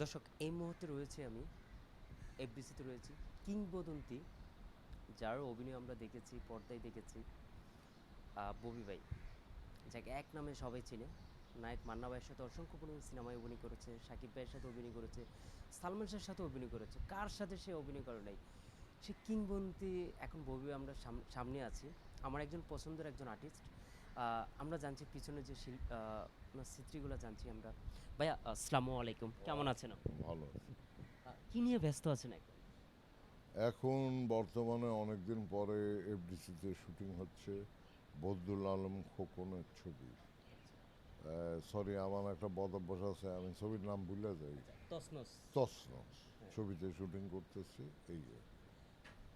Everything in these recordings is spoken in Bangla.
দর্শক, এই মুহূর্তে রয়েছে আমি এফডিসিতে রয়েছি, কিংবদন্তি যার অভিনয় আমরা দেখেছি, পর্দায় দেখেছি ববি ভাই, যাকে এক নামে সবাই চিনে। নায়ক মান্না ভাইয়ের সাথে অসংখ্য পরিমাণ সিনেমায় অভিনয় করেছে, সাকিব ভাইয়ের সাথে অভিনয় করেছে, সালমান শাহের সাথে অভিনয় করেছে, কার সাথে সে অভিনয় করে নাই? সে কিংবদন্তি, এখন ববি আমরা সাম- সামনে আছি। আমার একজন পছন্দের একজন আর্টিস্ট আমরা জানছি পিছনে যে শিল্প ওনার স্মৃতিগুলো জানছি আমরা। ভাইয়া আসসালামু আলাইকুম। কেমন আছেন? ভালো আছে। কি নিয়ে ব্যস্ত আছেন এখন? এখন বর্তমানে অনেকদিন পরে এফডিসিতে শুটিং হচ্ছে বদুল আলম খোকনের ছবি। সরি আমার একটা বদ অভ্যাস আছে আমি ছবির নাম ভুলে যাই। তসনস। তসনস ছবিতে শুটিং করতেছি এই যে।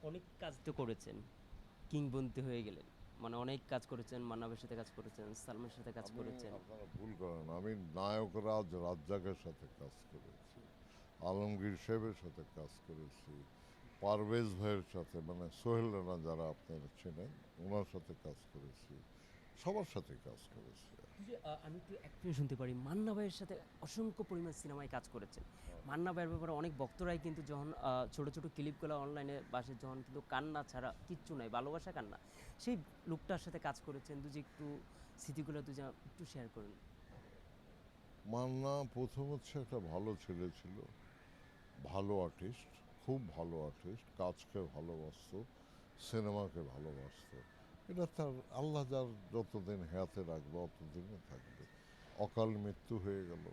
অনেক কাজ তো করেছেন কিংবদন্তি হয়ে গেলেন। মানে অনেক কাজ করেছেন মানবের সাথে কাজ করেছেন সালমানের সাথে কাজ করেছেন। আপনারা ভুল করেন। আমি নায়ক রাজ রাজ্জাকের সাথে কাজ করেছি আলমগীর সাহেবের সাথে কাজ করেছি পারভেজ ভাইয়ের সাথে মানে সোহেল রানা যারা আপনারা চেনেন ওনার সাথে কাজ করেছি সবার সাথে কাজ করেছি। এই যে, আমি একটু একটু শুনতে পারি। মান্না ভাইয়ের সাথে অসংখ্য পরিমাণ সিনেমায় কাজ করেছেন। মান্না ভাইয়ের ব্যাপারে অনেক বক্তরাই কিন্তু যখন ছোট ছোট ক্লিপগুলো অনলাইনে বাসে যখন কিন্তু কান্না ছাড়া কিচ্ছু নাই ভালোবাসা কান্না সেই লোকটার সাথে কাজ করেছেন। দুজি একটু স্মৃতিগুলো দুজি একটু শেয়ার করুন। মান্না প্রথম হচ্ছে একটা ভালো ছেলে ছিল ভালো আর্টিস্ট খুব ভালো আর্টিস্ট কাজকে ভালোবাসত সিনেমাকে ভালোবাসত। এটা তার আল্লাহ যার যতদিন হাতে রাখবে অতদিনে থাকবে। অকাল মৃত্যু হয়ে গেল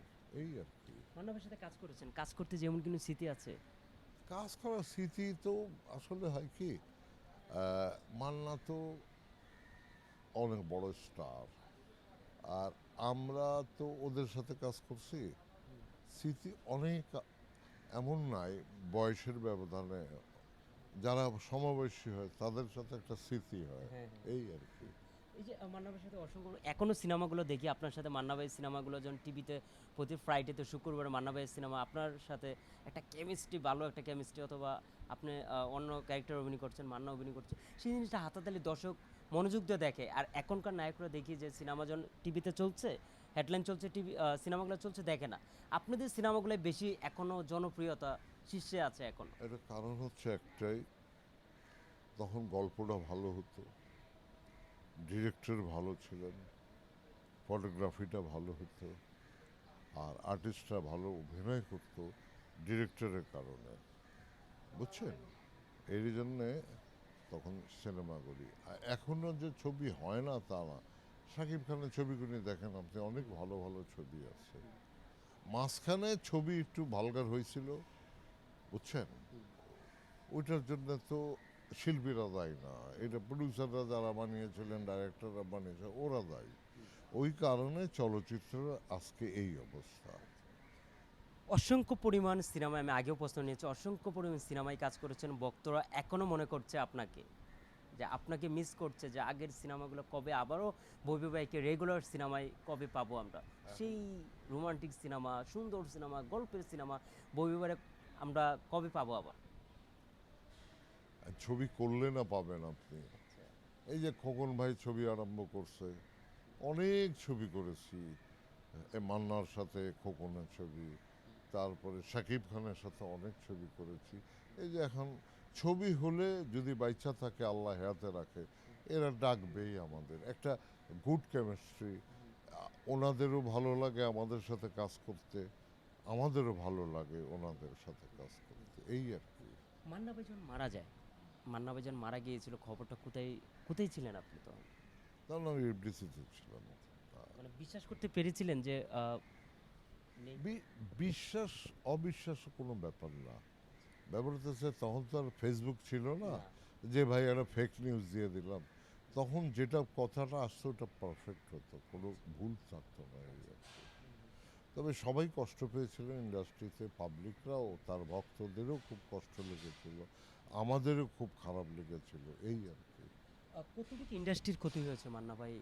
এই আর কি। মান্না সাথে কাজ করেছেন। কাজ করতে যেমন কোনো স্মৃতি আছে? কাজ করার স্মৃতি তো আসলে হয় কি মান্না তো অনেক বড় স্টার আর আমরা তো ওদের সাথে কাজ করছি। স্মৃতি অনেক এমন নাই বয়সের ব্যবধানে যারা সমবয়সী হয় তাদের সাথে একটা স্মৃতি হয়। হ্যাঁ, এই আর কি। এই যে আহ, মান্না ভাইয়ের সাথে অসংখ্য এখনও সিনেমাগুলো দেখি আপনার সাথে মান্না ভাইয়ের সিনেমাগুলো যখন টিভিতে প্রতি ফ্রাইডেতে শুক্রবার মান্না ভাইয়ের সিনেমা আপনার সাথে একটা কেমিস্ট্রি ভালো একটা কেমিস্ট্রি অথবা আপনি অন্য ক্যারেক্টার অভিনয় করছেন মান্না অভিনয় করছেন সেই জিনিসটা হাতাতালি দর্শক মনোযোগ দিয়ে দেখে। আর এখনকার নায়করা দেখি যে সিনেমা যখন টিভিতে চলছে হেডলাইন চলছে টিভি সিনেমাগুলো চলছে দেখে না। আপনাদের সিনেমাগুলো বেশি এখনও জনপ্রিয়তা শীর্ষে আছে এখন। এটা কারণ হচ্ছে একটাই, তখন গল্পটা ভালো হতো, ডিরেক্টর ভালো ছিলেন, ফটোগ্রাফিটা ভালো হতো, আর আর্টিস্টরা ভালো অভিনয় করতো ডিরেক্টরের কারণে। বুঝছেন? এর জন্যে তখন সিনেমাগুলি এখনও যে ছবি হয় না তা না। শাকিব খানের ছবিগুলি দেখেন আপনি, অনেক ভালো ভালো ছবি আছে। মাঝখানে ছবি একটু ভালগার হয়েছিল বুঝছেন? ওইটার জন্য তো শিল্পীরা দায়ী না। এটা প্রডিউসাররা যারা বানিয়েছিলেন ডাইরেক্টররা বানিয়েছে ওরা দায়ী। ওই কারণে চলচ্চিত্রের আজকে এই অবস্থা। অসংখ্য পরিমাণ সিনেমায় আমি আগেও প্রশ্ন নিয়েছি অসংখ্য পরিমাণ সিনেমায় কাজ করেছেন বক্তরা এখনও মনে করছে আপনাকে যে আপনাকে মিস করছে যে আগের সিনেমাগুলো কবে আবারও বৈবী ভাইকে রেগুলার সিনেমায় কবে পাবো আমরা। সেই রোমান্টিক সিনেমা সুন্দর সিনেমা গল্পের সিনেমা বৈবী ভাইয়ের আমরা কবে পাবো আবার? ছবি করলে না পাবেন আপনি। এই যে খোকন ভাই ছবি আরম্ভ করছে, অনেক ছবি করেছি। মান্নার সাথে খোকনের ছবি, তারপরে শাকিব খানের সাথে অনেক ছবি করেছি। এই যে এখন ছবি হলে যদি বাইচা থাকে, আল্লাহ হাতে রাখে, এরা ডাকবেই আমাদের। একটা গুড কেমিস্ট্রি ওনাদেরও ভালো লাগে আমাদের সাথে কাজ করতে। আমাদেরও ভালো লাগে ওনাদের সাথে কাজ করতে এই আর কি। মান্না ভাই যখন মারা যায়। মান্না ভাই যখন মারা গিয়েছিল খবরটা কোথায় কোথায় ছিলেন আপনি তো তখন আমি এফডিসিতে ছিলাম। মানে বিশ্বাস করতে পেরেছিলেন যে বিশ্বাস অবিশ্বাস কোনো ব্যাপার না। ব্যাপার হচ্ছে তখন তো আর ফেসবুক ছিল না। যে ভাই একটা ফেক নিউজ দিয়ে দিলাম। তখন যেটা কথাটা আসতো ওটা পারফেক্ট হতো। কোনো ভুল থাকতো না। তবে সবাই কষ্ট পেয়েছিল ইন্ডাস্ট্রিতে পাবলিকরাও তার ভক্তদেরও খুব কষ্ট লেগেছিল আমাদেরও খুব খারাপ লেগেছিল এই আর কি। কতটুকু ইন্ডাস্ট্রির ক্ষতি হয়েছে মান্না ভাই?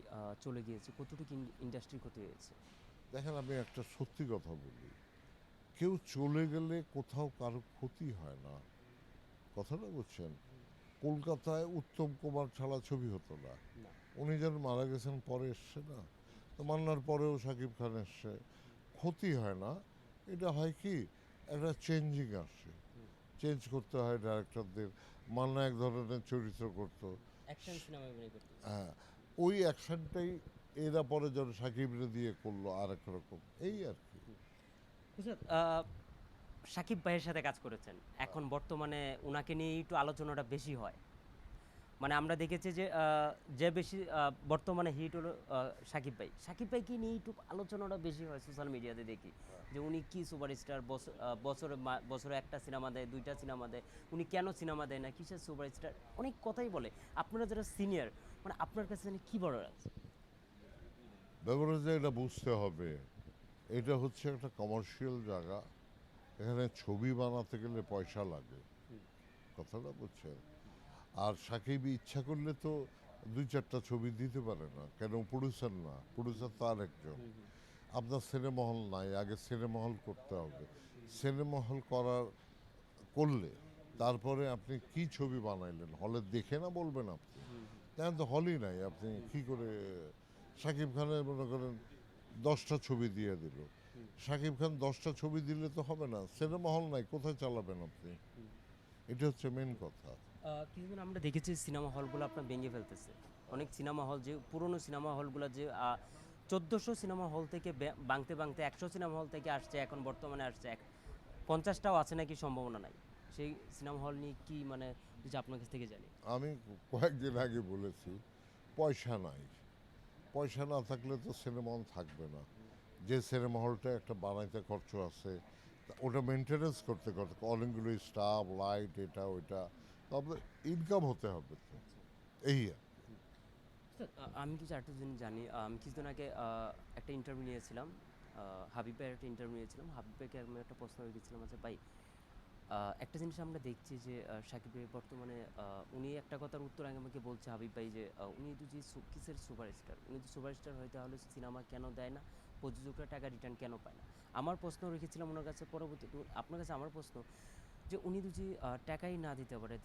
চলে গিয়েছে কতটুকু ইন্ডাস্ট্রির ক্ষতি হয়েছে? দেখেন আমি একটা সত্যি কথা বলি কেউ চলে গেলে কোথাও কারও ক্ষতি হয় না। কথাটা বুঝছেন? কলকাতায় উত্তম কুমার ছাড়া ছবি হতো না। উনি যেন মারা গেছেন পরে এসছে না? তো মান্নার পরেও শাকিব খান এসছে। ক্ষতি হয় না। এটা হয় কি? একটা চেঞ্জিং আসে। চেঞ্জ করতে হয় ডাইরেক্টরদের মান্না এক ধরনের চরিত্র করতো। হ্যাঁ ওই অ্যাকশনটাই এরা পরে যেন সাকিবরে দিয়ে করল আর এক রকম। এই আর কি। সাকিব ভাইয়ের সাথে কাজ করেছেন। এখন বর্তমানে ওনাকে নিয়ে একটু আলোচনাটা বেশি হয়। মানে আমরা দেখেছি যে যে বেশি বর্তমানে হিট হলো সাকিব ভাই। সাকিব ভাইকে নিয়ে একটু আলোচনাটা বেশি হয় সোশ্যাল মিডিয়াতে দেখি? যে উনি কি সুপারস্টার বছরে বছরে একটা সিনেমা দেয় দুইটা সিনেমা দেয়। উনি কেন সিনেমা দেয় না? কিসের সুপারস্টার অনেক কথাই বলে। আপনারা যারা সিনিয়র মানে আপনার কাছে কি বড় আছে? ব্যাপারটা যে এটা বুঝতে হবে। এটা হচ্ছে একটা কমার্শিয়াল জায়গা। এখানে ছবি বানাতে গেলে পয়সা লাগে। কথাটা বুঝছেন? আর সাকিব ইচ্ছা করলে তো দুই চারটা ছবি দিতে পারে না। কেন? প্রডিউসার না। প্রডিউসার তো আরেকজন আপনার সিনেমা হল নাই আগে সিনেমা হল করতে হবে। সিনেমা হল করার করলে তারপরে আপনি কি ছবি বানাইলেন? হলে দেখে না বলবেন আপনি। তেমন তো হলই নাই। আপনি কি করে সাকিব খানের মনে করেন দশটা ছবি দিয়ে দিল। সাকিব খান দশটা ছবি দিলে তো হবে না। সিনেমা হল নাই কোথায় চালাবেন আপনি? এটা হচ্ছে মেন কথা। কিছুদিন আমরা দেখেছি সিনেমা হলগুলো আপনার ভেঙে ফেলতেছে। অনেক সিনেমা হল যে, পুরনো সিনেমা হলগুলো যে চোদ্দোশো সিনেমা হল থেকে বে- ভাঙতে ভাঙতে একশো সিনেমা হল থেকে আসছে, এখন বর্তমানে আসছে এক, পঞ্চাশটাও আছে নাকি সম্ভাবনা নাই। সেই সিনেমা হল নিয়ে কি মানে যদি আপনার কাছ থেকে জানি। আমি কয়েকদিন আগে বলেছি, পয়সা নাই। পয়সা না থাকলে তো সিনেমা হল থাকবে না। যে সিনেমা হলটা একটা বানাইতে খরচ আছে ওটা মেনটেনেন্স করতে করতে অনেকগুলো স্টাফ লাইট এটা, ওইটা। তবে ইনকাম হতে হবে এই আমি কিছু একটা জিনিস জানি। আমি কিছুদিন আগে একটা ইন্টারভিউ নিয়েছিলাম। হাবিব একটা ইন্টারভিউ নিয়েছিলাম। হাবিব আমি একটা প্রশ্ন রেখেছিলাম আচ্ছা ভাই একটা জিনিস আমরা দেখছি যে সাকিব ভাই বর্তমানে উনি একটা কথার উত্তর আগে আমাকে বলছে হাবিব ভাই যে উনি তো যে কিসের সুপারস্টার? উনি তো সুপারস্টার হয় তাহলে সিনেমা কেন দেয় না? প্রযোজকরা টাকা রিটার্ন কেন পায় না? আমার প্রশ্ন রেখেছিলাম ওনার কাছে পরবর্তী, আপনার কাছে আমার প্রশ্ন যে উনি যদি টাকাই না দিতে পারে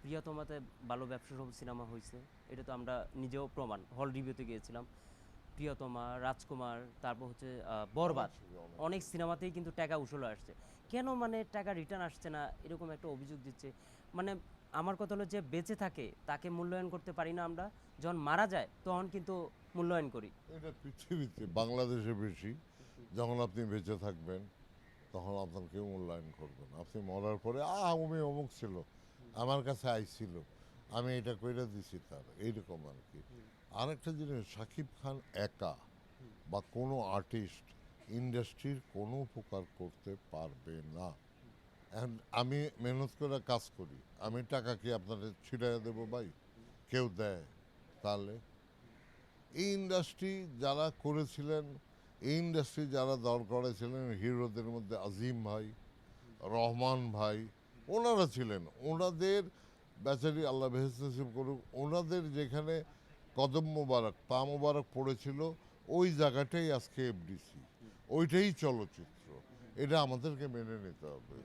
প্রিয়তমাতে ভালো ব্যবসা সফল সিনেমা হয়েছে এটা তো আমরা নিজেও প্রমাণ। হল রিভিউতে গিয়েছিলাম প্রিয়তমা রাজকুমার তারপর হচ্ছে বরবাদ। অনেক সিনেমাতেই কিন্তু টাকা উসুল আসছে। কেন মানে টাকা রিটার্ন আসছে না এরকম একটা অভিযোগ দিচ্ছে? মানে আমার কথা হলো যে বেঁচে থাকে তাকে মূল্যায়ন করতে পারি না আমরা যখন মারা যায় তখন কিন্তু মূল্যায়ন করি। এটা পৃথিবীতে বাংলাদেশে বেশি যখন আপনি বেঁচে থাকবেন। তখন আপনার কেউ মূল্যায়ন করবে না। আপনি মরার পরে আ উমি অমুক ছিল আমার কাছে আইছিল আমি এটা কইরা দিছি তার। এইরকম আর কি আরেকটা জিনিস সাকিব খান একা বা কোনো আর্টিস্ট ইন্ডাস্ট্রির কোনো উপকার করতে পারবে না। এখন আমি মেহনত করে কাজ করি আমি টাকা কি আপনাদের ছিটাইয়া দেবো ভাই? কেউ দেয় তাহলে? এই ইন্ডাস্ট্রি যারা করেছিলেন এই ইন্ডাস্ট্রি যারা দর করেছিলেন হিরোদের মধ্যে আজিম ভাই রহমান ভাই ওনারা ছিলেন। ওনাদের বেচারি আল্লাহ বেহসিব করুক ওনাদের যেখানে কদম মোবারক পা মোবারক পড়েছিল ওই জায়গাটাই আজকে এফডিসি। ওইটাই চলচ্চিত্র। এটা আমাদেরকে মেনে নিতে হবে।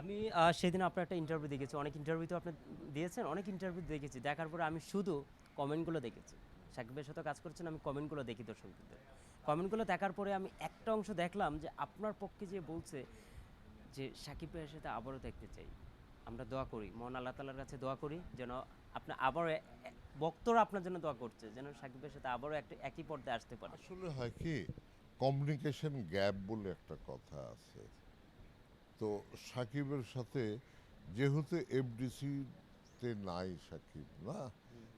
আমি। সেদিন আপনার একটা ইন্টারভিউ দেখেছি। অনেক ইন্টারভিউ তো আপনি দিয়েছেন অনেক ইন্টারভিউ দেখেছি। দেখার পরে আমি শুধু কমেন্টগুলো দেখেছি। সাকিবের সাথে কাজ করছেন আমি কমেন্টগুলো দেখি দর্শকদের। কমেন্টগুলো দেখার পরে আমি একটা অংশ দেখলাম যে আপনার পক্ষে যে বলছে যে সাকিব ভাইয়ের সাথে আবারও দেখতে চাই আমরা দোয়া করি মন আল্লাহ তালার কাছে দোয়া করি যেন আপনি আবারও ভক্তরা আপনার জন্য দোয়া করছে যেন সাকিবের সাথে আবারও একটা একই পর্দায় আসতে পারে। আসলে হয় কি কমিউনিকেশন গ্যাপ বলে একটা কথা আছে। তো সাকিবের সাথে যেহেতু এফডিসিতে নাই সাকিব না?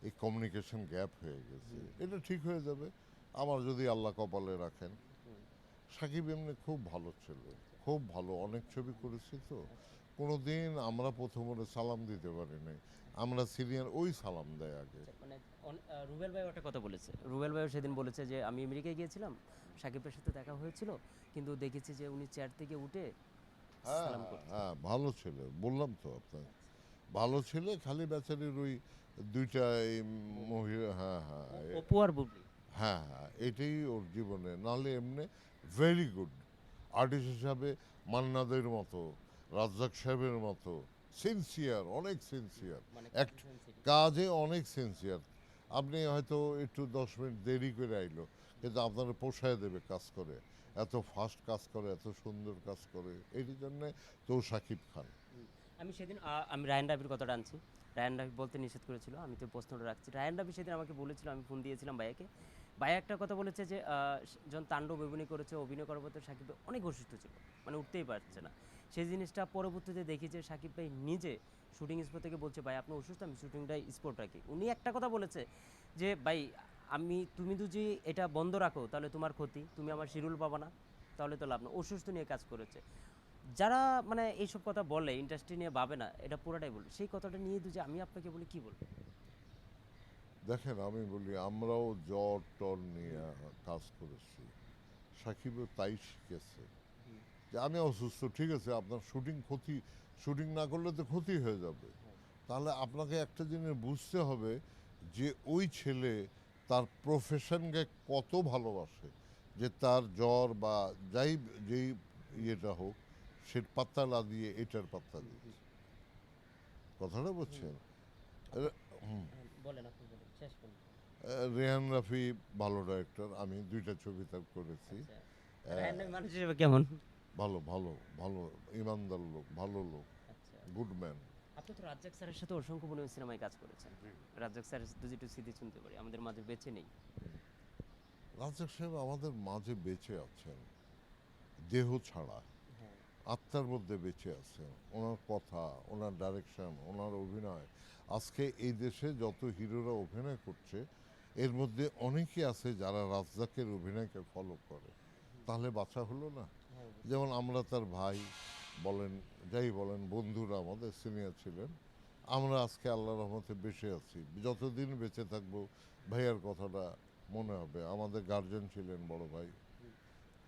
এই কমিউনিকেশন গ্যাপ হয়ে গেছে। এটা ঠিক হয়ে যাবে। আমার যদি আল্লাহ কপালে রাখেন। সাকিব এমনি খুব ভালো ছেলে। খুব ভালো। অনেক ছবি করেছি তো। কোনোদিন আমরা প্রথমে সালাম দিতে পারি নাই। আমরা সিনিয়র ওই সালাম দেয় আগে। মানে অন- আহ, রুবেল ভাই একটা কথা বলেছে। রুবেল ভাইও সেদিন বলেছে যে আমি আমেরিকায় গিয়েছিলাম। সাকিবের সাথে দেখা হয়েছিল। কিন্তু দেখেছি যে উনি চেয়ার থেকে উঠে হ্যাঁ হ্যাঁ ভালো ছেলে। বললাম তো আপনার ভালো ছেলে খালি বেচারির ওই দুইটা এই মহিলা হ্যাঁ হ্যাঁ অপু আর বুবলি। হ্যাঁ হ্যাঁ এটাই ওর জীবনে। নাহলে এমনি ভেরি গুড আর্টিস্ট হিসাবে মান্নাদের মতো রাজ্জাক সাহেবের মতো সিনসিয়ার অনেক সিনসিয়ার মানে এক কাজে অনেক সিনসিয়ার আপনি হয়তো একটু দশ মিনিট দেরি করে আইলো কিন্তু আপনার পোষায় দেবে কাজ করে। এত ফাস্ট কাজ করে এত সুন্দর কাজ করে এই জন্যে তো সাকিব খান। আমি সেদিন আমি রায়ন রাবির কথাটা আনছি। রায়ন রাবি বলতে নিষেধ করেছিল, আমি তো প্রশ্নটা রাখছি। রায়ন রাবি সেদিন আমাকে বলেছিল, আমি ফোন দিয়েছিলাম ভাইয়াকে। ভাইয়া একটা কথা বলেছে যে যখন তাণ্ডব অভিনয় করেছে, অভিনয় করার পর সাকিব অনেক অসুস্থ ছিল মানে উঠতেই পারছে না। সেই জিনিসটা পরবর্তীতে দেখি যে, সাকিব ভাই নিজে শুটিং স্পট থেকে বলছে, ভাই, আপনি অসুস্থ, আমি শুটিংটা স্পট রাখি। উনি একটা কথা বলেছে যে, ভাই, আমি, তুমি যদি এটা বন্ধ রাখো, তাহলে তোমার ক্ষতি, তুমি আমার শিরুল পাবা না, তাহলে তো লাভ না অসুস্থ নিয়ে কাজ করেছে। যারা মানে এইসব কথা বলে ইন্ডাস্ট্রি নিয়ে ভাবে না, এটা পুরোটাই বলে সেই কথাটা নিয়ে যে আমি আপনাকে বলি, কি বলব? দেখেন, আমি বলি, আমরাও জ্বর টর নিয়ে কাজ করেছি। সাকিবও তাই শিখেছে। যে আমি অসুস্থ, ঠিক আছে, আপনার শুটিং ক্ষতি, শুটিং না করলে তো ক্ষতি হয়ে যাবে। তাহলে আপনাকে একটা জিনিস বুঝতে হবে যে ওই ছেলে তার প্রফেশনকে কত ভালোবাসে। যে তার জ্বর বা যাই, যেই ইয়েটা হোক সে পাত্তা না দিয়ে এটার পাত্তা দিচ্ছে কথাটা বুঝছেন? আহ, রেহান রাফি ভালো ডাইরেক্টর আমি দুইটা ছবি তার করেছি। কেমন? ভালো ভালো ভালো ইমানদার লোক ভালো লোক। আচ্ছা। গুড ম্যান আপনি তো রাজ্জাক স্যারের সাথে অসংখ্য মনে সিনেমায় কাজ করেছেন। রাজ্জাক স্যারের দুটি একটু স্মৃতি শুনতে পারি আমাদের মাঝে বেঁচে নেই। রাজাক সাহেব আমাদের মাঝে বেঁচে আছেন দেহ ছাড়া। আত্মার মধ্যে বেঁচে আছেন ওনার কথা, ওনার ডাইরেকশন ওনার অভিনয়। আজকে এই দেশে যত হিরোরা অভিনয় করছে, এর মধ্যে অনেকে আছে যারা রাজ্জাকের অভিনয়কে ফলো করে। তাহলে বাঁচা হলো না? যেমন আমরা তার ভাই বলেন, যাই বলেন, বন্ধুরা আমাদের সিনিয়র ছিলেন। আমরা আজকে আল্লাহ রহমতে বেঁচে আছি। যতদিন বেঁচে থাকব, ভাইয়ার কথাটা মনে হবে। আমাদের গার্জেন ছিলেন বড় ভাই,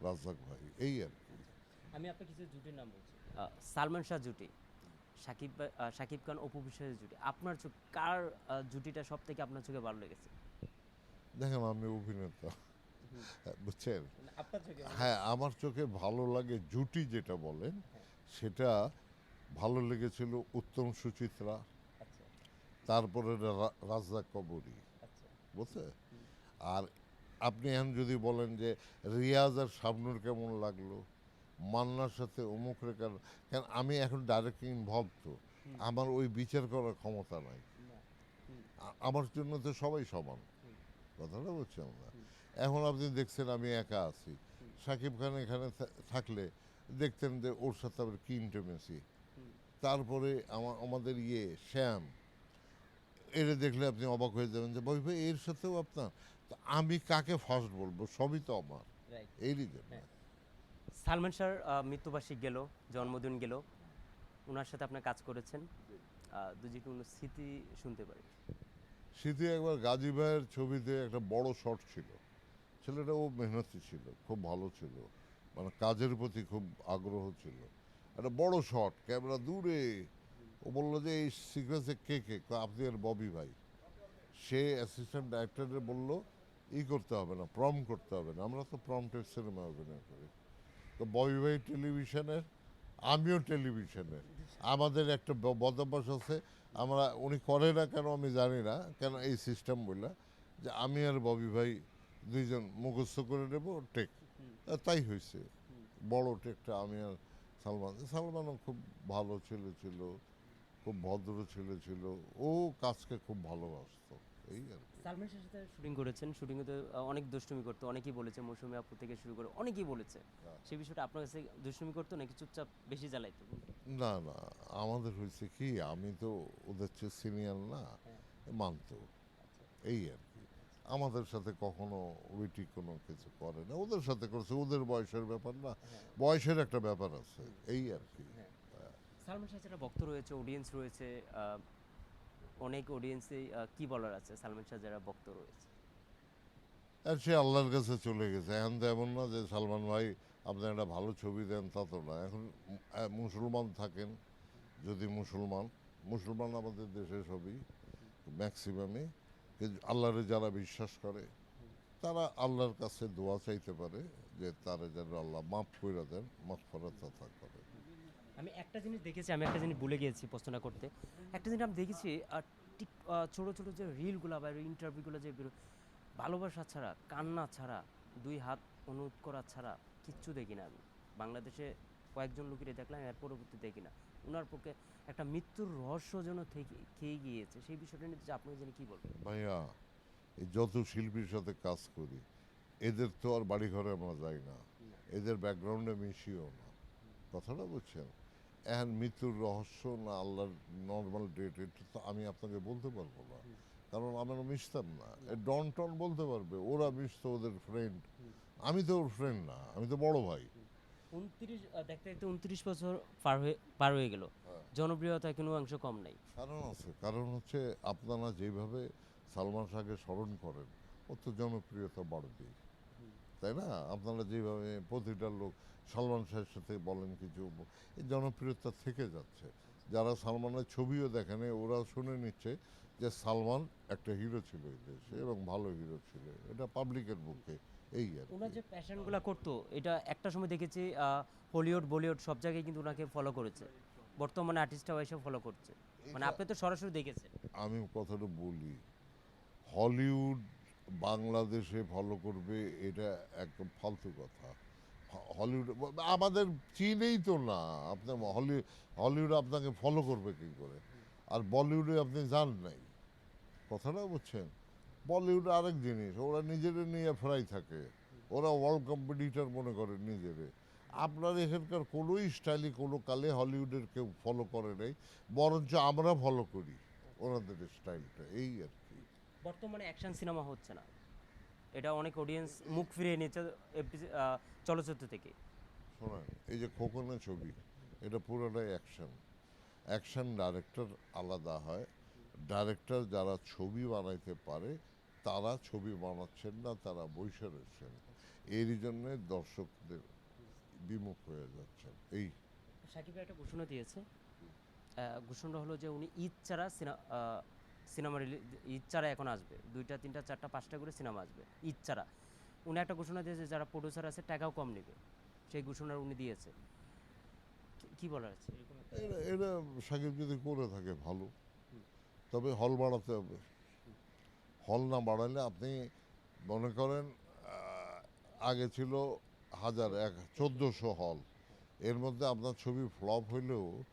রাজ্জাক ভাই। এই আর কি। আমি আপনাকে কিছু জুটির নাম বলছি। সালমান শাহ জুটি। সাকিব সাকিব খান অপু বিশ্বাসের জুটি। আপনার চোখ কার জুটিটা সব থেকে আপনার চোখে ভালো লেগেছে? দেখেন আমি অভিনেতা। বুঝছেন? আপনার চোখে হ্যাঁ আমার চোখে ভালো লাগে জুটি যেটা বলেন সেটা ভালো লেগেছিল উত্তম সুচিত্রা আচ্ছা। তারপরে রা- রাজ্জাক কবরী। আচ্ছা। বুঝছে? আর আপনি এখন যদি বলেন যে রিয়াজ আর শাবনুর কেমন লাগল? মান্নার সাথে অমুক রেখার কেন আমি এখন ডাইরেক্ট ইনভলভ তো। আমার ওই বিচার করার ক্ষমতা নাই। আমার জন্য তো সবাই সমান। কথাটা বলছি আমরা এখন আপনি দেখছেন আমি একা আছি। সাকিব খান এখানে থাকলে দেখতেন যে ওর সাথে আবার কি ইন্টিমেসি তারপরে আমা- আমাদের ইয়ে শ্যাম এরে দেখলে আপনি অবাক হয়ে যাবেন যে ভাই ভাই এর সাথেও আপনার? আমি কাকে ফার্স্ট বলব? সবই তো আমার। এরই জন্য। হ্যাঁ। সালমান শাহর আহ, মৃত্যুবার্ষিক গেল জন্মদিন গেল। ওনার সাথে আপনার কাজ করেছেন। দুজি কোনো স্মৃতি শুনতে পারি? স্মৃতি একবার গাজী ভাইয়ের ছবিতে একটা বড় শট ছিল। ছেলেটা ও মেহনতি ছিল খুব ভালো ছিল। মানে কাজের প্রতি খুব আগ্রহ ছিল। একটা বড় শট ক্যামেরা দূরে। ও বলল যে এই সিকোয়েন্সে কে কে? আপনি আর ববি ভাই। সে অ্যাসিস্ট্যান্ট ডাইরেক্টরে বলল ই করতে হবে না প্রম করতে হবে না। আমরা তো প্রমটের সিনেমা অভিনয় করি। তো ববি ভাই টেলিভিশনের, আমিও টেলিভিশনের। আমাদের একটা বদভ্যাস আছে, আমরা, উনি করে না কেন আমি জানি না, কেন এই সিস্টেম বললা যে আমি আর ববি ভাই দুইজন মুখস্থ করে নেব, টেক। তাই হয়েছে বড় টেকটা আমি আর সালমান সালমানও খুব ভালো ছেলে ছিল, খুব ভদ্র ছেলে ছিল, ও কাজকে খুব ভালোবাসতো। এই আর কি। সালমান শাহের সাথে শুটিং করেছেন শুটিংয়ে তো অনেক দুষ্টুমি করতো অনেকেই বলেছে মৌসুমি আপু থেকে শুরু করে অনেকেই বলেছে। সেই বিষয়টা আপনার কাছে দুষ্টুমি করতো নাকি চুপচাপ বেশি জ্বালাইতো? না না আমাদের হয়েছে কি আমি তো ওদের চেয়ে সিনিয়র না মানতো। এই আর কি। আমাদের সাথে কখনো ওইটি কোনো কিছু করে না ওদের সাথে করছে ওদের বয়সের ব্যাপার না বয়সের একটা ব্যাপার আছে এই আর কি। সালমান শাহ যারা ভক্ত রয়েছে অডিয়েন্স রয়েছে অনেক অডিয়েন্সে কি বলার আছে? সালমান শাহ যারা ভক্ত রয়েছে। আর সে আল্লাহর কাছে চলে গেছে। এখন তো এমন না যে সালমান ভাই আপনি একটা ভালো ছবি দেন, তা তো না। এখন মুসলমান থাকেন, যদি মুসলমান। মুসলমান আমাদের দেশে সবই ম্যাক্সিমামই কিন্তু আল্লাহরে যারা বিশ্বাস করে, তারা আল্লাহর কাছে দোয়া চাইতে পারে যে তারা যেন আল্লাহ মাফ করে দেন মাফ করার তথা করে। আমি একটা জিনিস দেখেছি আমি একটা জিনিস ভুলে গিয়েছি প্রশ্নটা করতে। একটা জিনিস আমি দেখেছি টিক ছোট ছোট যে রিলগুলো বা ইন্টারভিউগুলো যে বেরো ভালোবাসা ছাড়া কান্না ছাড়া দুই হাত অনুরোধ করা ছাড়া কিচ্ছু দেখি না আমি। বাংলাদেশে কয়েকজন লোকেরই দেখলাম এর পরবর্তী দেখি না। ওনার পক্ষে একটা মৃত্যুর রহস্য যেন থেকে খেয়ে গিয়েছে সেই বিষয়টা নিয়ে আপনি জানি কী বলবেন? ভাইয়া এই যত শিল্পীর সাথে কাজ করি এদের তো আর বাড়ি ঘরে আমরা যাই না। এদের ব্যাকগ্রাউন্ডে মিশিও না। কথাটা বুঝছেন? এখন মৃত্যুর রহস্য না আল্লাহর নর্মাল ডেট এটা তো আমি আপনাকে বলতে পারব না। কারণ আমরা মিশতাম না। ডন টন বলতে পারবে ওরা মিশতো ওদের ফ্রেন্ড আমি তো ওর ফ্রেন্ড না আমি তো বড় ভাই। উনত্রিশ দেখতে দেখতে উনত্রিশ বছর পার হয়ে পার হয়ে গেল। হ্যাঁ। জনপ্রিয়তা কোনো অংশ কম নাই। কারণ আছে কারণ হচ্ছে আপনারা যেভাবে সালমান শাহকে স্মরণ করেন ওর তো জনপ্রিয়তা বাড়বে তাই না? আপনারা যেভাবে প্রতিটা লোক সালমান শাহের সাথে বলেন কিছু এই জনপ্রিয়তা থেকে যাচ্ছে। যারা সালমানের ছবিও দেখেন ওরা শুনে নিচ্ছে যে সালমান একটা হিরো ছিল এই দেশে এবং ভালো হিরো ছিল। এটা পাবলিকের মুখে এই আর ওনার যে প্যাশনগুলো করতো এটা একটা সময় দেখেছি হলিউড বলিউড সব জায়গায় কিন্তু ওনাকে ফলো করেছে। বর্তমানে আর্টিস্টরাও এসে ফলো করছে। মানে আপনি তো সরাসরি দেখেছেন। আমি কথাটা বলি হলিউড বাংলাদেশে ফলো করবে, এটা একদম ফালতু কথা। হলিউড আমাদের চীনেই তো না। আপনার হলি হলিউড আপনাকে ফলো করবে কী করে? আর বলিউডে আপনি যান নাই। কথাটা বুঝছেন? বলিউড আরেক জিনিস, ওরা নিজেদের নিয়ে ফ্রাই থাকে। ওরা ওয়ার্ল্ড কম্পিটিটার মনে করে নিজেরে আপনার এখানকার কোনো স্টাইলই কোনো কালে হলিউডের কেউ ফলো করে নাই, বরঞ্চ আমরা ফলো করি ওনাদের স্টাইলটা এই আর বর্তমানে অ্যাকশন সিনেমা হচ্ছে না। এটা অনেক অডিয়েন্স মুখ ফিরিয়ে নিয়েছে চলচ্চিত্র থেকে। শোনেন এই যে খোকনের ছবি এটা পুরোটাই অ্যাকশন অ্যাকশন ডাইরেক্টর আলাদা হয়। ডাইরেক্টর যারা ছবি বানাইতে পারে তারা ছবি বানাচ্ছেন না তারা বসে রয়েছেন। এরই জন্য দর্শকদের বিমুখ হয়ে যাচ্ছেন। এই সাকিব একটা ঘোষণা দিয়েছে। ঘোষণাটা হলো যে উনি ঈদ ছাড়া সিনা- আহ, সিনেমা রিলিজ ছাড়া এখন আসবে। দুইটা, তিনটা, চারটা, পাঁচটা করে সিনেমা আসবে ছাড়া উনি একটা ঘোষণা দিয়েছে, যারা প্রডিউসার আছে, টাকাও কম নেবে। সেই ঘোষণা উনি দিয়েছে। কি- বলার আছে? এটা সাকিব যদি করে থাকে, ভালো। তবে হল বাড়াতে হবে। হল না বাড়ালে আপনি মনে করেন আগে ছিল হাজার এক, চোদ্দোশো হল। এর মধ্যে আপনার ছবি ফ্লপ হইলেও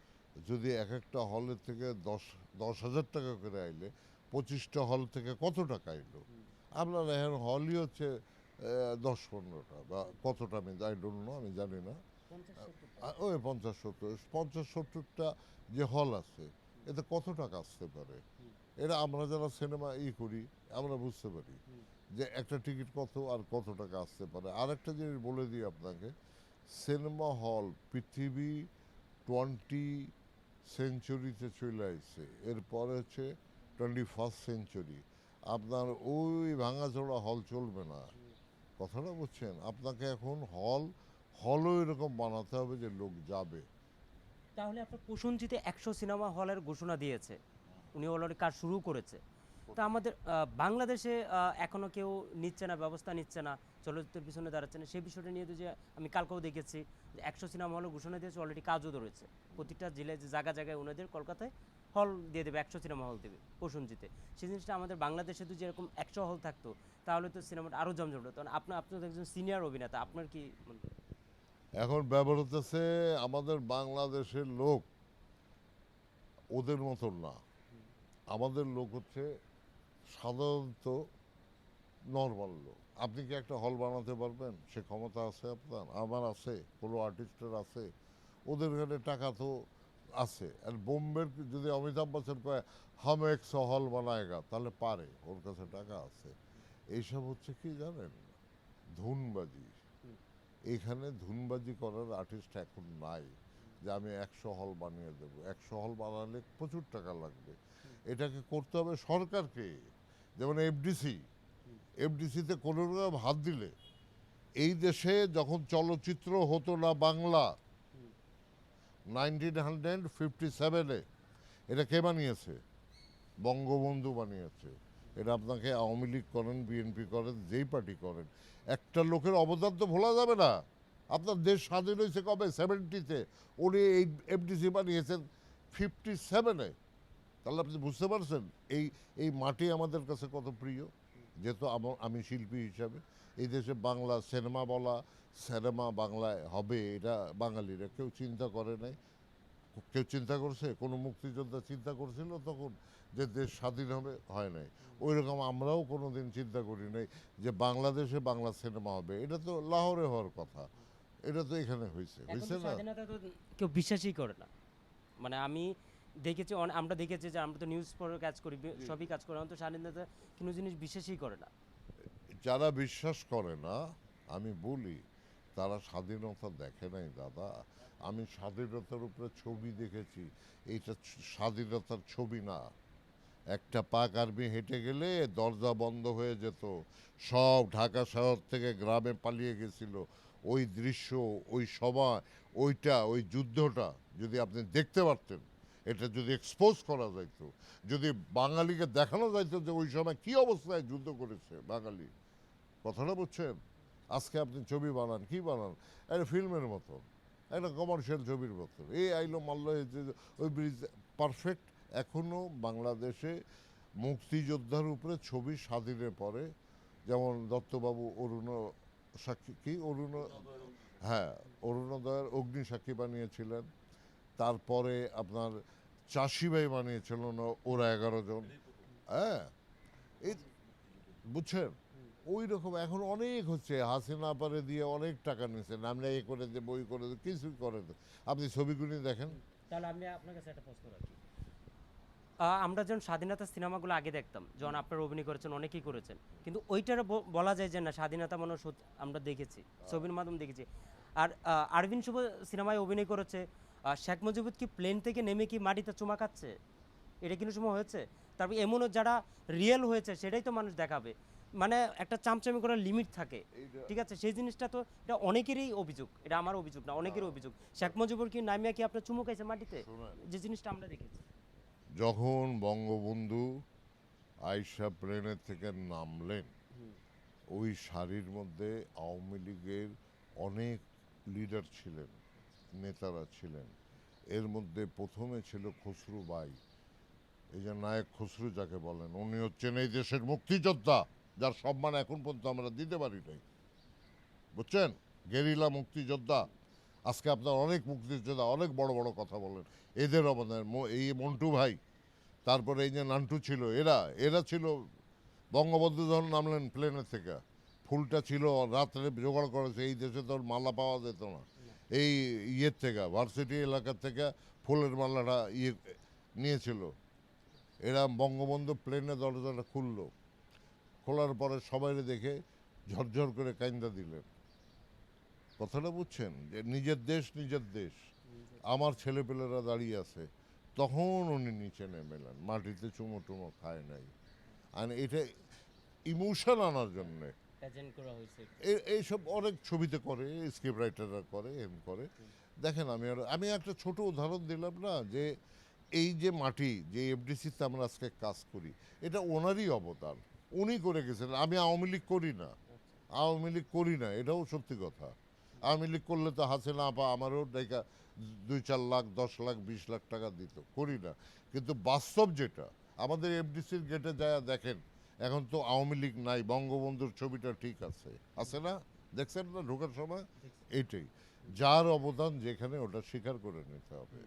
যদি এক একটা হলের থেকে দশ দশ হাজার টাকা করে আইলে পঁচিশটা হল থেকে কত টাকা আইলো? আপনার এখন হলই হচ্ছে দশ পনেরোটা বা কতটা আমি আই ডোন্ট নো আমি জানি না। ওই পঞ্চাশ সত্তর পঞ্চাশ সত্তরটা যে হল আছে এতে কত টাকা আসতে পারে? এটা আমরা যারা সিনেমা ই করি আমরা বুঝতে পারি যে একটা টিকিট কত আর কত টাকা আসতে পারে। আর একটা জিনিস বলে দিই আপনাকে সিনেমা হল পৃথিবী টোয়েন্টি সেঞ্চুরিতে চলে আসছে এরপরে হচ্ছে টোয়েন্টি ফার্স্ট সেঞ্চুরি আপনার ওই ভাঙাচোড়া হল চলবে না। কথাটা বুঝছেন? আপনাকে এখন হল হলও এরকম বানাতে হবে যে লোক যাবে। তাহলে আপনার প্রসঞ্জিতে একশো সিনেমা হলের ঘোষণা দিয়েছে। উনি অলরেডি কাজ শুরু করেছে। তা আমাদের বাংলাদেশে আহ, এখনও কেউ নিচ্ছে না ব্যবস্থা নিচ্ছে না। চলচ্চিত্রের পিছনে দাঁড়াচ্ছে না সেই বিষয়টা নিয়ে যে আমি কালকেও দেখেছি, যে একশো সিনেমা হলের ঘোষণা দিয়েছে অলরেডি কাজও ধরেছে। প্রতিটা জেলায় যে জায়গা জায়গায় ওনাদের কলকাতায় হল দিয়ে দেবে, একশো সিনেমা হল দেবে প্রসঞ্জিতে সেই জিনিসটা আমাদের বাংলাদেশে তো যেরকম একশো হল থাকতো, তাহলে তো সিনেমাটা আরও জমজমট হতো। আপনার আপনি তো একজন সিনিয়র অভিনেতা, আপনার কি এখন ব্যবহার হতেছে, আমাদের বাংলাদেশের লোক ওদের মতন না। আমাদের লোক হচ্ছে সাধারণত নর্মাল লোক। আপনি কি একটা হল বানাতে পারবেন? সে ক্ষমতা আছে আপনার, আমার আছে, কোনো আর্টিস্টের আছে, ওদের এখানে টাকা তো আছে। আর বোম্বের যদি অমিতাভ বচ্চন কয়, হাম একশো হল বানায়গা তাহলে পারে, ওর কাছে টাকা আছে। এইসব হচ্ছে কি জানেন? ধুনবাজি। এখানে ধুনবাজি করার আর্টিস্ট এখন নাই, যে আমি একশো হল বানিয়ে দেবো। একশো হল বানালে প্রচুর টাকা লাগবে। এটাকে করতে হবে সরকারকে। যেমন এফডিসি এফডিসিতে কোনো রকম হাত দিলে, এই দেশে যখন চলচ্চিত্র হতো না বাংলা নাইনটিন হান্ড্রেড ফিফটি সেভেনে এটা কে বানিয়েছে? বঙ্গবন্ধু বানিয়েছে। এটা আপনাকে আওয়ামী লীগ করেন বিএনপি করেন, যেই পার্টি করেন, একটা লোকের অবদান তো ভোলা যাবে না। আপনার দেশ স্বাধীন হয়েছে কবে? সেভেন্টিতে উনি এই এফডিসি বানিয়েছেন ফিফটি সেভেনে তাহলে আপনি বুঝতে পারছেন, এই এই মাটি আমাদের কাছে কত প্রিয়? যেহেতু আমার আমি শিল্পী হিসাবে এই দেশে বাংলা সিনেমা বলা সিনেমা বাংলায় হবে এটা বাঙালিরা কেউ চিন্তা করে নাই। কেউ চিন্তা করছে? কোনো মুক্তিযোদ্ধা চিন্তা করছিল তখন যে দেশ স্বাধীন হবে? হয় নাই। ওই রকম আমরাও কোনো দিন চিন্তা করি নাই যে বাংলাদেশে বাংলা সিনেমা হবে। এটা তো লাহোরে হওয়ার কথা। এটা তো এখানে হয়েছে হয়েছে না? কেউ বিশ্বাসই করে না। মানে আমি দেখেছি আমরা দেখেছি যে আমরা তো নিউজ পড়ে কাজ করি সবই কাজ করি তো স্বাধীনতা কোনো জিনিস বিশ্বাসই করে না। যারা বিশ্বাস করে না আমি বলি তারা স্বাধীনতা দেখে নাই দাদা। আমি স্বাধীনতার উপরে ছবি দেখেছি এইটা স্বাধীনতার ছবি না। একটা পাক আর্মি হেঁটে গেলে দরজা বন্ধ হয়ে যেত সব ঢাকা শহর থেকে গ্রামে পালিয়ে গেছিল। ওই দৃশ্য ওই সময় ওইটা ওই যুদ্ধটা যদি আপনি দেখতে পারতেন। এটা যদি এক্সপোজ করা যাইত, যদি বাঙালিকে দেখানো যাইত যে ওই সময় কি অবস্থায় যুদ্ধ করেছে বাঙালি, কথাটা বুঝছেন? আজকে আপনি ছবি বানান, কি বানান? একটা ফিল্মের মতো, একটা কমার্শিয়াল ছবির মতো। এই আইলো এই যে ওই ব্রিজ পারফেক্ট এখনও বাংলাদেশে মুক্তিযোদ্ধার উপরে ছবি স্বাধীনের পরে, যেমন দত্তবাবু অরুণ সাক্ষী, কি অরুণ? হ্যাঁ অরুণোদয়ের অগ্নি সাক্ষী বানিয়েছিলেন। তারপরে আপনার চাষি ভাই বানিয়েছিলেন ও- ওরা এগারো জন। হ্যাঁ এই বুঝছেন? ওই রকম এখন অনেক হচ্ছে হাসিনা পারে দিয়ে অনেক টাকা নিয়েছেন আমরা এ করে দেবো ওই করে দেবো কিছুই করে দেবো আপনি ছবিগুলি দেখেন? তাহলে আমি আপনার কাছে একটা প্রশ্ন রাখি। আমরা যখন স্বাধীনতা সিনেমাগুলো আগে দেখতাম যখন আপনারা অভিনয় করেছেন অনেকেই করেছেন কিন্তু ওইটারও ব- বলা যায় যে না স্বাধীনতা মনে হয় সত্যি- আমরা দেখেছি ছবির মাধ্যমে দেখেছি। আর আরবিন শুভ সিনেমায় অভিনয় করেছে শেখ মুজিবুর কি প্লেন থেকে নেমে কি মাটিতে চুমা খাচ্ছে? এটা কিন্তু সময় হয়েছে। তারপর এমনও যারা রিয়েল হয়েছে সেটাই তো মানুষ দেখাবে। মানে একটা চামচামি করার লিমিট থাকে। ঠিক আছে? সেই জিনিসটা তো এটা অনেকেরই অভিযোগ। এটা আমার অভিযোগ না অনেকেরই অভিযোগ। শেখ মুজিবুর কি নামিয়া কি আপনার চুমু খাইছে মাটিতে? যে জিনিসটা আমরা দেখেছি। যখন বঙ্গবন্ধু আইসা প্লেনের থেকে নামলেন ওই সারির মধ্যে আওয়ামী লীগের অনেক লিডার ছিলেন। নেতারা ছিলেন। এর মধ্যে প্রথমে ছিল খসরু বাই এই যে নায়ক খসরু যাকে বলেন, উনি হচ্ছেন এই দেশের মুক্তিযোদ্ধা, যার সম্মান এখন পর্যন্ত আমরা দিতে পারি নাই। বুঝছেন? গেরিলা মুক্তিযোদ্ধা। আজকে আপনার অনেক মুক্তিযোদ্ধা, অনেক বড় বড় কথা বলেন। এদের অবদান এই মন্টু ভাই, তারপরে এই যে নান্টু ছিল, এরা এরা ছিল বঙ্গবন্ধু যখন নামলেন প্লেনের থেকে। ফুলটা ছিল রাত্রে জোগাড় করেছে, এই দেশে তো আর মালা পাওয়া যেত না। এই ইয়ের থেকে ভার্সিটি এলাকার থেকে ফুলের মালাটা ইয়ে নিয়েছিল। এরা বঙ্গবন্ধু প্লেনে দরজাটা খুললো। খোলার পরে সবাই দেখে ঝরঝর করে কাইন্দা দিলেন। কথাটা বুঝছেন? যে নিজের দেশ নিজের দেশ। আমার ছেলেপেলেরা দাঁড়িয়ে আছে। তখন উনি নিচে নেমেলেন। মাটিতে চুমো টুমো খায় নাই। আর এটা ইমোশন আনার জন্যে। এইসব অনেক ছবিতে করে স্ক্রিপ্ট রাইটাররা করে, এম করে। দেখেন আমি আর, আমি একটা ছোট উদাহরণ দিলাম না, যে এই যে মাটি, যে এফডিসিতে আমরা আজকে কাজ করি, এটা ওনারই অবদান। উনি করে গেছেন, আমি আওয়ামী লীগ করি না। আওয়ামী লীগ করি না, এটাও সত্যি কথা। আওয়ামী লীগ করলে তো হাসিনা আপা আমারও দেখা দুই চার লাখ, দশ লাখ, বিশ লাখ টাকা দিত, করি না। কিন্তু বাস্তব যেটা, আমাদের এফডিসির গেটে যায় দেখেন এখন তো আওয়ামী লীগ নাই বঙ্গবন্ধুর ছবিটা ঠিক আছে। আছে না? দেখছেন না? ঢোকার সময়? এইটাই। যার অবদান যেখানে ওটা স্বীকার করে নিতে হবে।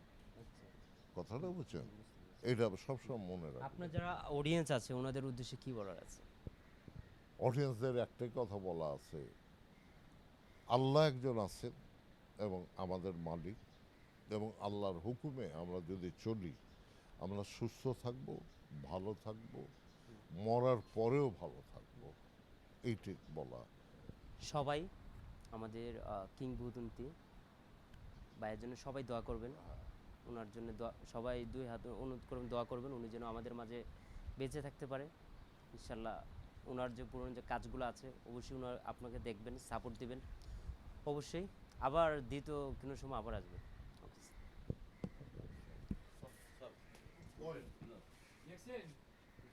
কথাটা বুঝছেন? এটা সবসময় মনে রাখবেন। আপনার যারা অডিয়েন্স আছে ওনাদের উদ্দেশ্যে কি বলার আছে? অডিয়েন্সদের একটাই কথা বলা আছে। আল্লাহ একজন আছেন এবং আমাদের মালিক এবং আল্লাহর হুকুমে আমরা যদি চলি আমরা সুস্থ থাকব ভালো থাকব মরার পরেও ভালো থাকব। এইটি বলা। সবাই আমাদের কিংবদন্তি। ভাইয়ের জন্য সবাই দোয়া করবেন। ওনার জন্য দোয়া সবাই দুই হাত অনুরোধ করবেন দোয়া করবেন উনি যেন আমাদের মাঝে বেঁচে থাকতে পারে। ইনশাল্লাহ ওনার যে পুরনো যে কাজগুলো আছে অবশ্যই ওনার আপনাকে দেখবেন সাপোর্ট দিবেন। অবশ্যই আবার দ্বিতীয় কোনো সময় আবার ওকে দেখছেন